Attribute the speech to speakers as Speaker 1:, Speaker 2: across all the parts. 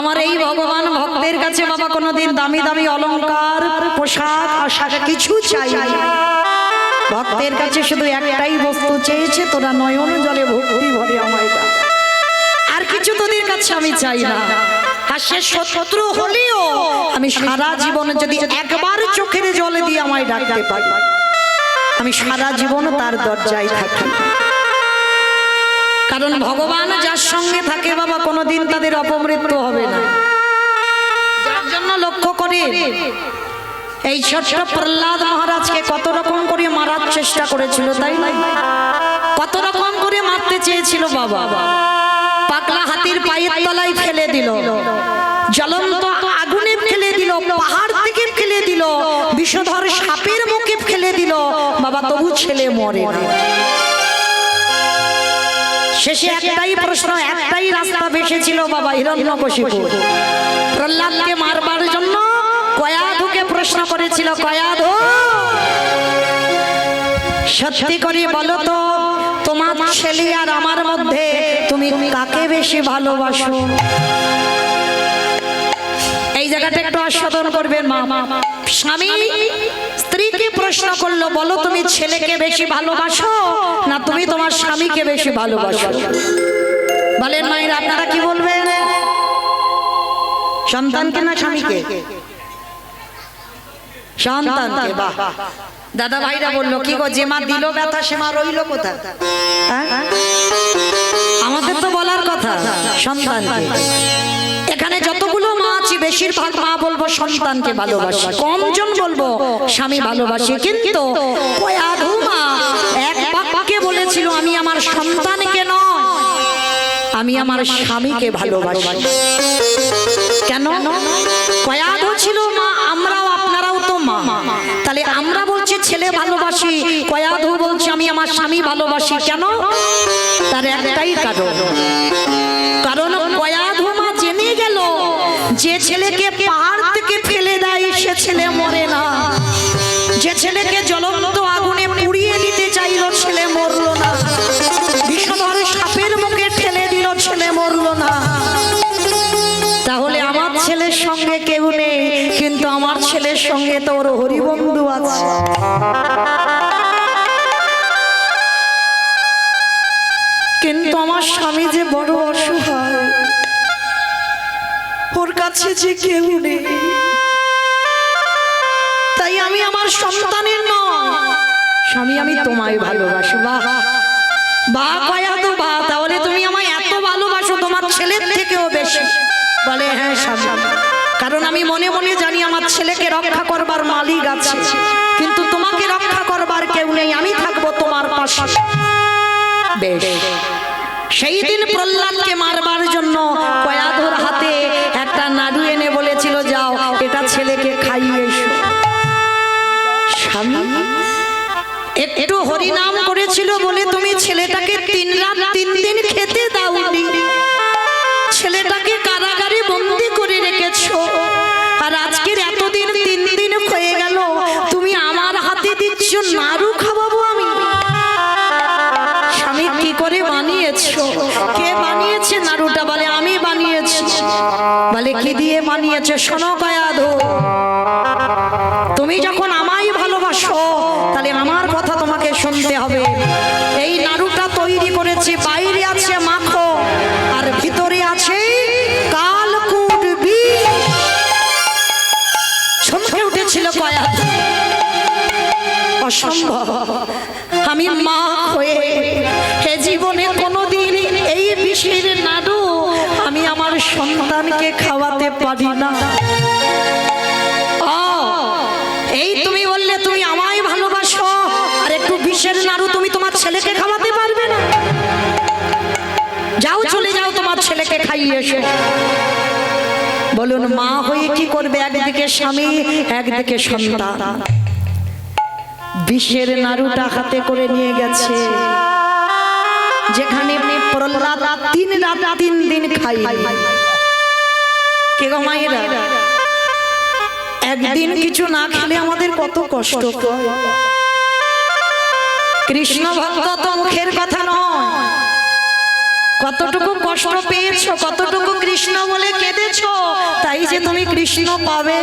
Speaker 1: আমার এই ভগবান ভক্তের কাছে বাবা কোনোদিন দামি দামি অলংকার পোশাক, আশাক কিছু চাই। ভক্তের কাছে শুধু একটাই বস্তু চেয়েছে, তোরা নয়ন জলে ভক্তি ভরে আমায় আর কিছু তোদের কাছে আমি চাই না। আর সে শত্রু হলেও আমি সারা জীবন যদি একবার চোখের জলে দিয়ে আমায় ডাকতে পারি। আমি সারা জীবন তার দরজায় থাকি। কারণ ভগবান যার সঙ্গে থাকে বাবা, কোনোদিন তাদের অপমৃত্যু হবে না। যার জন্য লক্ষ্য করে, এই ছোট্ট প্রহ্লাদ মহারাজকে কত রকম করে মারার চেষ্টা করেছিল, তাই না? কত রকম করে মারতে চেয়েছিল বাবা। পাগলা হাতির পায়ের তলায় ফেলে দিল। জ্বলন্ত আগুনে ফেলে দিল, পাহাড় থেকে ফেলে দিল, বিষধর সাপের মুখে ফেলে দিল। বাবা, তবু ছেলে মরে না। শেষে একটাই প্রশ্ন, একটাই রাস্তা বেসেছিল বাবা হিরণ্যকশিপু। প্রহ্লাদকে মারবার জন্য কয়াধুকে প্রশ্ন করেছিল, কয়াধু, সত্যি করে বলো তো, তোমার ছেলে আর আমার মধ্যে তুমি কাকে বেশি ভালোবাসো? এই জায়গাটা একটু আস্বাদন করবেন মা। স্বামী স্ত্রীকে প্রশ্ন করল? বলো তুমি ছেলেকে বেশি ভালোবাসো না তুমি তোমার স্বামীকে বেশি ভালোবাসো? বলেন মায়ের, আপনারা কি বলবেন? সন্তানকে না স্বামীকে? দাদা ভাইরা বলল, কি গো, যে মা দিল ব্যথা, সে মা রইল কোথা হ্যাঁ? আমাদের তো বলার কথা সন্তানকে এখানে যতগুলো মা আছি, বেশিরভাগ মা বলব সন্তানকে ভালোবাসি। কমজন বলব, স্বামী ভালোবাসি। কিন্তু কয়াধু মা এক বাক্যে বলেছিল, আমি আমার সন্তানকে নয়, আমি আমার স্বামীকে ভালোবাসি। কেন? কয়াধু ছিল, মা, আমরাও আপনারাও তো মা। তাহলে আমরা বলছি, ছেলে ভালোবাসি। কয়াধু বলছি, আমি আমার স্বামী ভালোবাসি। কেন? তার একটাই কারণ কারণ। যে ছেলেকে পাহাড় থেকে ফেলে দেয়, সে ছেলে মরে না। যে ছেলেকে জ্বলন্ত আগুনে পুড়িয়ে দিতে চাইলো, ছেলে মরলো না। বিষধর সাপের মুখে ঠেলে দিল, ছেলে মরলো না। তাহলে আমার ছেলের সঙ্গে কেউ নেই, কিন্তু আমার ছেলের সঙ্গে তোর হরিবন্ধু আছে। কিন্তু আমার স্বামী যে বড় ওর কাছে যে কেউ নেই, তাই আমি আমার সন্তানের নয়। স্বামী, আমি তোমায় ভালোবাসি বা কয়া তো বা তাহলে তুমি আমায় এত ভালোবাসো, তোমার ছেলের থেকেও বেশি। বলে হ্যাঁ স্বামী। কারণ আমি মনে মনে জানি আমার ছেলেকে রক্ষা করবার মালিক আছে। কিন্তু তোমাকে রক্ষা করবার কেউ নেই, আমি থাকব তোমার পাশে। বেশ। সেই দিন প্রহ্লাদকে মারবার জন্য কয়াধুর হরিনাম করেছিল বলে তুমি ছেলেটাকে তিন রাত তিন দিন খেতে দাওনি। ছেলেটাকে কারাগারে বন্দি করে রেখেছো। আর আজকের এতদিন তিন দিন হয়ে গেল। তুমি আমার হাতে দিচ্ছ নাড়ু খাওয়াবো আমি। স্বামী কি করে বানিয়েছো? কে বানিয়েছে নাড়ুটা? বলে আমি বানিয়েছি। বলে কি দিয়ে বানিয়েছে? শোনো কয়াধু। তুমি যখন চমকে উঠেছিল কয়া। অসম্ভব। আমি মা হয়ে হে জীবনে কোনোদিন এই বিষের নাড়ু আমি আমার সন্তানকে খাওয়াতে পারি না। এই তুমি বললে তুমি আমায় ভালোবাসো আর একটু বিষের নাড়ু তুমি তোমার ছেলেকে খাওয়াতে পারবে না। যাও চলে যাও তোমার ছেলেকে খাইয়ে এসো। বলুন মা হয়ে কি করবে? একদিকে স্বামী একদিকে সন্তান। বিষের নাড়ুটা হাতে করে নিয়ে গেছে। যেখানে প্রহ্লাদ তিন রাত তিন দিন খাই কে মায়েরা? একদিন কিছু না খেলে আমাদের কত কষ্ট। কৃষ্ণ ভক্ত তো মুখের কথা নয়। কতটুকু কষ্ট পেয়েছ কতটুকু কৃষ্ণ বলে পাবে।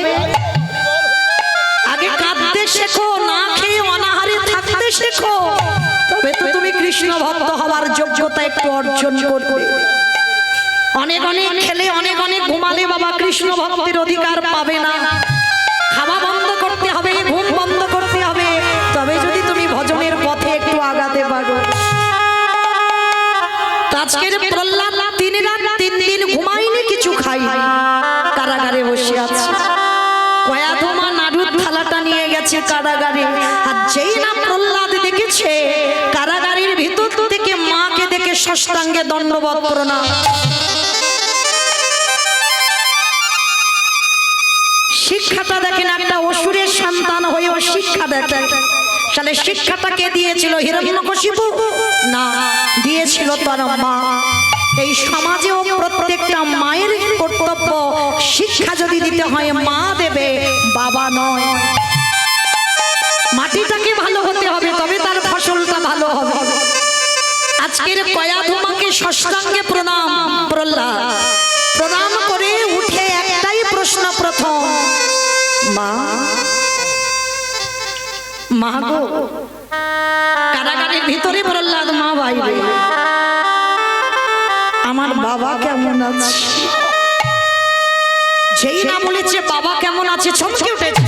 Speaker 1: আগে কাঁদতে শেখো, না খেয়ে অনাহারে থাকতে শেখো। তবে তো তুমি কৃষ্ণ ভক্ত হওয়ার যোগ্যতা একটু অর্জন করবে। অনেক অনেক খেলে, অনেক অনেক ঘুমালে বাবা কৃষ্ণ ভক্তির অধিকার পাবে না। খাওয়া বন্ধ করতে হবে, ঘুম বন্ধ করতে হবে। তবে যদি তুমি ভজনের পথে একটু আগাতে পারো। আজকের প্রহ্লাদ তিন রাত তিন দিন ঘুমাইনি কিছু খাই কারাগারে বসে আছে। নাড়ুর থালাটা নিয়ে গেছে কারাগারে। আর যেই না প্রহ্লাদ দেখেছে, কারাগারের ভিতর থেকে মাকে দেখে প্রণাম শিক্ষাটা দেখেন একটা অসুরের সন্তান হয়েও শিক্ষা দেখেন। তাহলে শিক্ষাটা কে দিয়েছিল? হিরণ্যকশিপু? না, দিয়েছিল তার মা। এই সমাজেও প্রত্যেকটা মায়ের কর্তব্য, শিক্ষা যদি দিতে হয়, মা দেবে, বাবা নয়। মাটিটাকে ভালো হতে হবে, তবে তার ফসলটা ভালো হবে। আজকের কয়া ধুমাকে ষষ্ঠাঙ্গে প্রণাম, প্রহ্লাদ। প্রণাম করে উঠে একটাই প্রশ্ন প্রথম। মা? মা গো? কারাগারের ভিতরে প্রহ্লাদ মা বাইরে আমার বাবা কেমন আছে? যেই না বলেছে বাবা কেমন আছে? চমকে উঠেছে।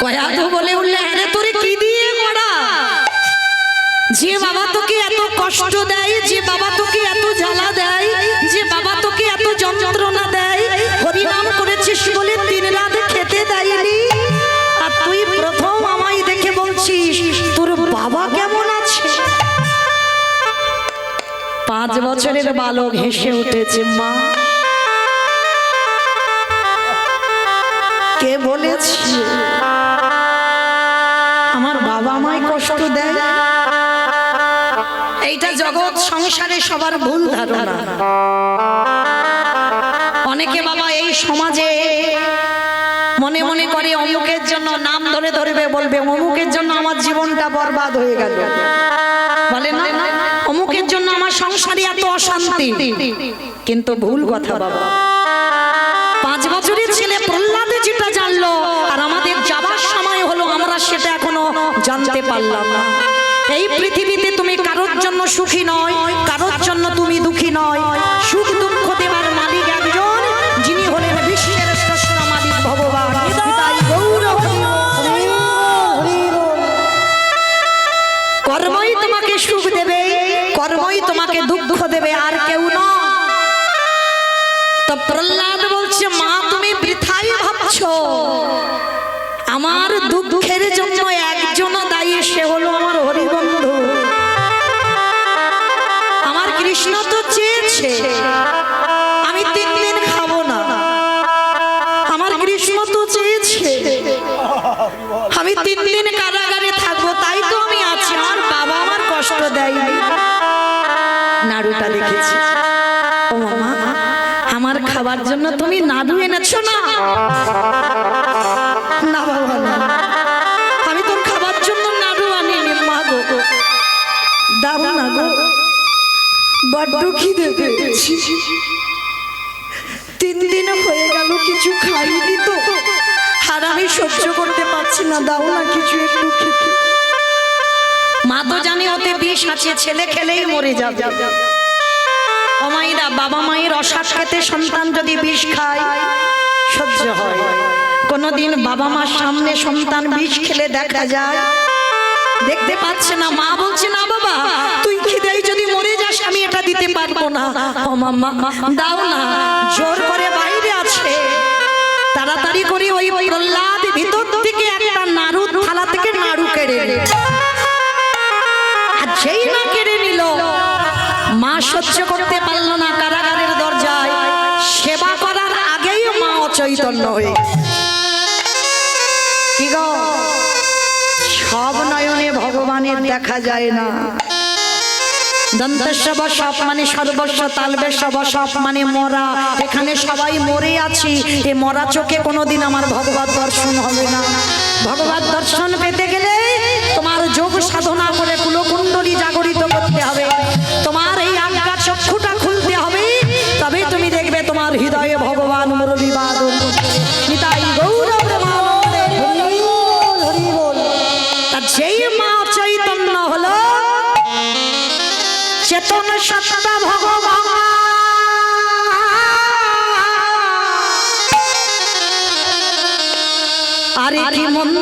Speaker 1: কয়াদু বলে উঠলে হ্যাঁ তোরে কি দিয়ে করা যে বাবা তোকে এত কষ্ট দেয় যে বাবা তোকে এত জ্বালা দেয় যে বাবা তোকে এত যন্ত্রণা বছরের বালক হেসে উঠেছে মা। কে বলেছে? আমার বাবা মায় কষ্ট দেয়। এইটা জগৎ সংসারে সবার ভুল ধারণা। অনেকে বাবা এই সমাজে মনে মনে করে অমুকের জন্য নাম ধরে ধরবে বলবে অমুকের জন্য আমার জীবনটা বরবাদ হয়ে গেল। বলে না সংসারে এত অশান্তি। কিন্তু ভুল কথা বাবা। পাঁচ বছরের ছেলে প্রহ্লাদে যেটা জানলো আর আমাদের যাবার সময় হলো, আমরা সেটা এখনও জানতে পারলাম না। এই পৃথিবীতে তুমি কারোর জন্য সুখী নয়, কারোর জন্য তুমি দুঃখী নয়। সুখ কর্মই তোমাকে দুঃখ দেবে আর কেউ নয় তো প্রহ্লাদ বলছে, মা, তুমি বৃথাই ভাবছ। আমার দুঃখের জন্য বড্ড খিদে পেয়েছি তিন দিন হয়ে গেল, কিছু খাইনি তো। আর আমি সহ্য করতে পারছি না, দাও না কিছু একটু খেতে। মা তো জানে ওতে বিষ আছে ছেলে খেলেই মরে যাবে। অমাইরা বাবা মায়ের খেতে সন্তান যদি বিষ খায়, সহ্য হয়। কোনোদিন বাবা মার সামনে সন্তান বিষ খেলে দেখা যায়। দেখতে পাচ্ছে না, মা বলছে, না বাবা, তুই খিদেই যদি মরে আমি এটা দিতে পারব না। ও মাম্মা, দাও না, জোর করে বাইরে আছে। তাড়াতাড়ি করে ওই প্রহ্লাদ ভিতর থেকে একটা নাড়ু থালা থেকে নাড়ু কেড়ে। আর যেই না কেড়ে নিল, মা সহ্য করতে পারল না কারাগারের দরজায়। সেবা করার আগেই মা অচৈতন্য হয়ে। কি সব নয়নে ভগবানের দেখা যায় না। সব মানে সব মানে মরা। এখানে সবাই আছি। মরা চোখে কোনোদিন আমার ভগবত দর্শন হবে না। ভগবত দর্শন পেতে গেলে তোমার যোগ সাধনা করে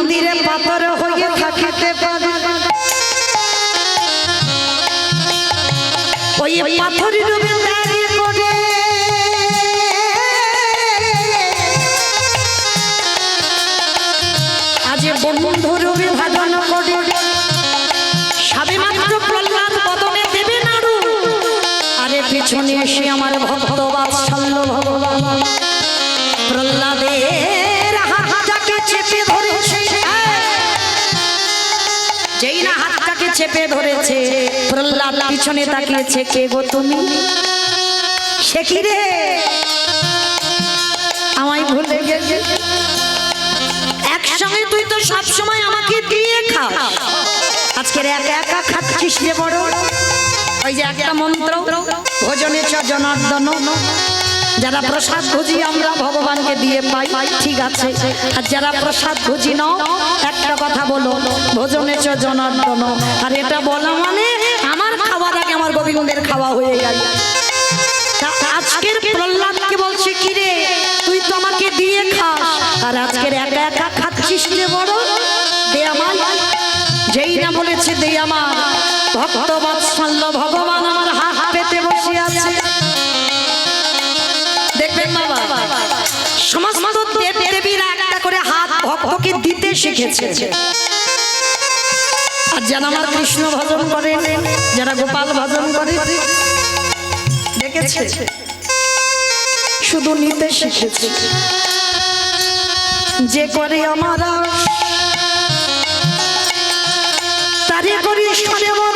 Speaker 1: মন্দিরে পাথর হয়ে থাকিতে পারে। ওই পাথরের রূপে দাঁড়িয়ে করে আজ বন্ধু রূপে ভাজন করে। সাবে মাত্র প্রহ্লাদ বদনে দেবে নাড়ু। আরে পিছনে এসে আমার চেপে ধরেছে। প্রহ্লাদ পিছনে তাকিয়েছে, কে গো তুমি? একসঙ্গে তুই তো সব সময় আমাকে দিয়ে আজকের একা একা খাচ্ছিস রে বড়? ওই যে একটা মন্ত্র, ভোজনে চ জনার্দন যারা প্রসাদ ভোজি, আমরা ভগবানকে দিয়ে পাই, ঠিক আছে। আর যারা প্রসাদ ভোজি ন একটা কথা বলো, ভোজনে চ জনার্দন আর এটা বলা মানে আমার খাওয়ার আগে আমার গোবিন্দের খাওয়া হয়ে গেল আজকের প্রহ্লাদকে বলছে কি রে তুই তো আমাকে দিয়ে খাস। আর আজকের একা একা খাচ্ছিস রে বড়? দে আমার যেই না বলেছে, দে আমার ভক্ত বাৎসল্য ভগবান শিখেছে। আর যারা আমার কৃষ্ণ ভজন করে যারা গোপাল ভজন করে দেখেছে? শুধু নিতে শিখেছে। যে করে আমারা তারে করি সর্বনাশ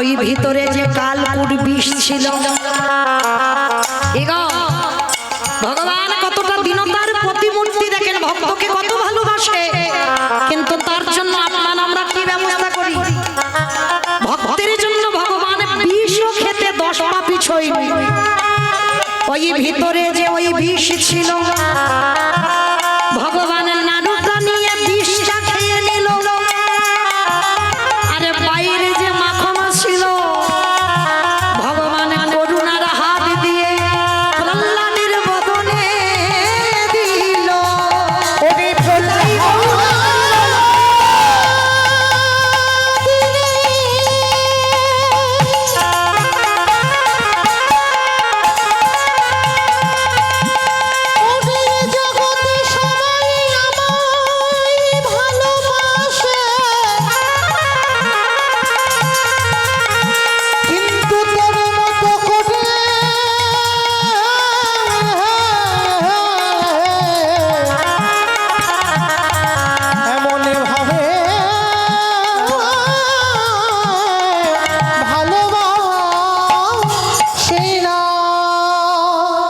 Speaker 1: ওই ভিতরে যে কালকুট বিষ ছিল ভগবান কতটা প্রতিমূর্তি দেখেন, ভক্তকে কত ভালোবাসে। কিন্তু তার জন্য আমরা কি ব্যবস্থা করি? ভক্তের জন্য ভগবান বিষও খেতে দশ পা পিছই ওই ভিতরে যে ওই বিষ ছিল